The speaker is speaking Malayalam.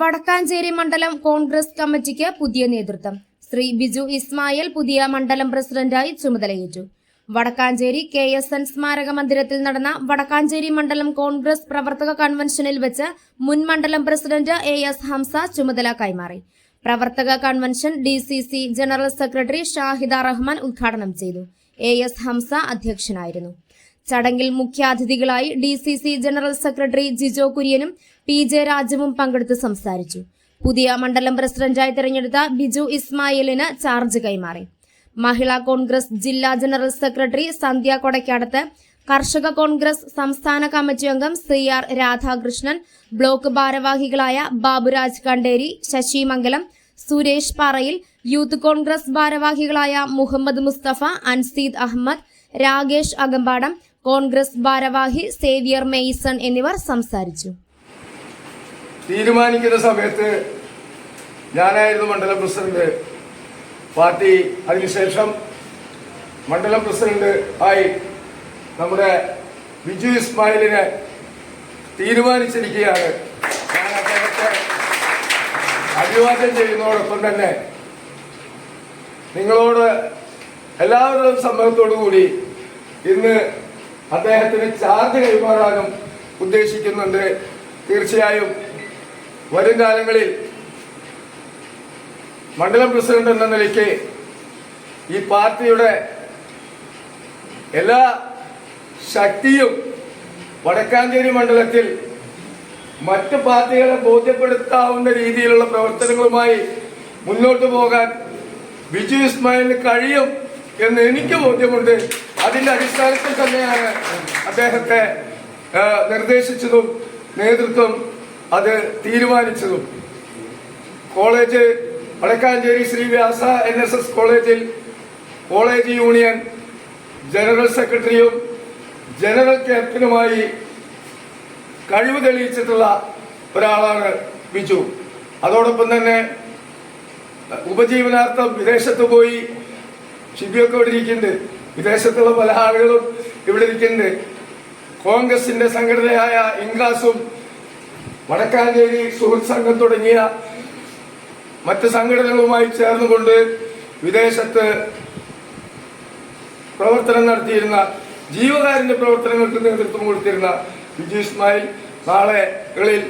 വടക്കാഞ്ചേരി മണ്ഡലം കോൺഗ്രസ് കമ്മിറ്റിക്ക് പുതിയ നേതൃത്വം. ശ്രീ ബിജു ഇസ്മായിൽ പുതിയ മണ്ഡലം പ്രസിഡന്റായി ചുമതലയേറ്റു. വടക്കാഞ്ചേരി കെ എസ് എൻ സ്മാരക മന്ദിരത്തിൽ നടന്ന വടക്കാഞ്ചേരി മണ്ഡലം കോൺഗ്രസ് പ്രവർത്തക കൺവെൻഷനിൽ വെച്ച് മുൻ മണ്ഡലം പ്രസിഡന്റ് എ എസ് ഹംസ ചുമതല കൈമാറി. പ്രവർത്തക convention D C C general secretary Shahida Rahman ഉദ്ഘാടനം ചെയ്തു. എ എസ് ഹംസ അധ്യക്ഷനായിരുന്നു. ചടങ്ങിൽ മുഖ്യാതിഥികളായി D C C general secretary Jijo കുര്യനും P J രാജുവും പങ്കെടുത്ത് സംസാരിച്ചു. പുതിയ മണ്ഡലം പ്രസിഡന്റായി തെരഞ്ഞെടുത്ത ബിജു ഇസ്മായിലിന് ചാർജ് കൈമാറി. മഹിളാ കോൺഗ്രസ് ജില്ലാ ജനറൽ സെക്രട്ടറി സന്ധ്യ കൊടക്കാടത്ത് കർഷക കോൺഗ്രസ് സംസ്ഥാന കമ്മിറ്റി അംഗം സി ആർ രാധാകൃഷ്ണൻ ബ്ലോക്ക് ഭാരവാഹികളായ ബാബുരാജ് കണ്ടേരി ശശി മംഗലം സുരേഷ് പാറയിൽ യൂത്ത് കോൺഗ്രസ് ഭാരവാഹികളായ മുഹമ്മദ് മുസ്തഫ അൻസീദ് അഹമ്മദ് രാകേഷ് അകമ്പാടം കോൺഗ്രസ് ഭാരവാഹി സേവിയർ മെയ്സൺ എന്നിവർ സംസാരിച്ചു. തീരുമാനിക്കുന്ന സമയത്ത് ഞാനായിരുന്നു മണ്ഡലം പ്രസിഡന്റ്. പാർട്ടി അതിനുശേഷം മണ്ഡലം പ്രസിഡന്റ് ആയി നമ്മുടെ ബിജു ഇസ്മായിലിനെ തീരുമാനിച്ചിരിക്കുകയാണ്. ഞാൻ അദ്ദേഹത്തെ അഭിവാദ്യം ചെയ്യുന്നതോടൊപ്പം തന്നെ നിങ്ങളോട് എല്ലാവരുടെയും സമ്മതത്തോടു കൂടി ഇന്ന് അദ്ദേഹത്തിന് ചാർജ് കൈമാറാനും ഉദ്ദേശിക്കുന്നുണ്ട്. തീർച്ചയായും വരും കാലങ്ങളിൽ മണ്ഡലം പ്രസിഡന്റ് എന്ന നിലയ്ക്ക് ഈ പാർട്ടിയുടെ എല്ലാ ശക്തിയും വടക്കാഞ്ചേരി മണ്ഡലത്തിൽ മറ്റ് പാർട്ടികളെ ബോധ്യപ്പെടുത്താവുന്ന രീതിയിലുള്ള പ്രവർത്തനങ്ങളുമായി മുന്നോട്ട് പോകാൻ ബിജു ഇസ്മായിലിന് കഴിയും എന്ന് എനിക്ക് ബോധ്യമുണ്ട്. അതിന്റെ അടിസ്ഥാനത്തിൽ തന്നെയാണ് അദ്ദേഹത്തെ നിർദ്ദേശിച്ചതും നേതൃത്വം അത് തീരുമാനിച്ചതും. College Vadakkancherry Sree Vyasa N S S കോളേജിൽ കോളേജ് യൂണിയൻ ജനറൽ സെക്രട്ടറിയും ജനറൽ ക്യാപ്റ്റനുമായി കഴിവ് തെളിയിച്ചിട്ടുള്ള ഒരാളാണ് ബിജു. അതോടൊപ്പം തന്നെ ഉപജീവനാർത്ഥം വിദേശത്ത് പോയി ഷിബിയൊക്കെ ഇവിടെ ഇരിക്കുന്നുണ്ട്? വിദേശത്തുള്ള പല ആളുകളും ഇവിടെ ഇരിക്കുന്നുണ്ട്. കോൺഗ്രസിന്റെ സംഘടനയായ ഇംഗ്ലാസും വടക്കാഞ്ചേരി സുഹൃത്ത് സംഘം തുടങ്ങിയ മറ്റ് സംഘടനകളുമായി ചേർന്നുകൊണ്ട് വിദേശത്ത് പ്രവർത്തനം നടത്തിയിരുന്ന ജീവകാരുണ്യ പ്രവർത്തനങ്ങൾക്ക് നേതൃത്വം കൊടുത്തിരുന്ന ബിജു ഇസ്മായിൽ നാളെകളിൽ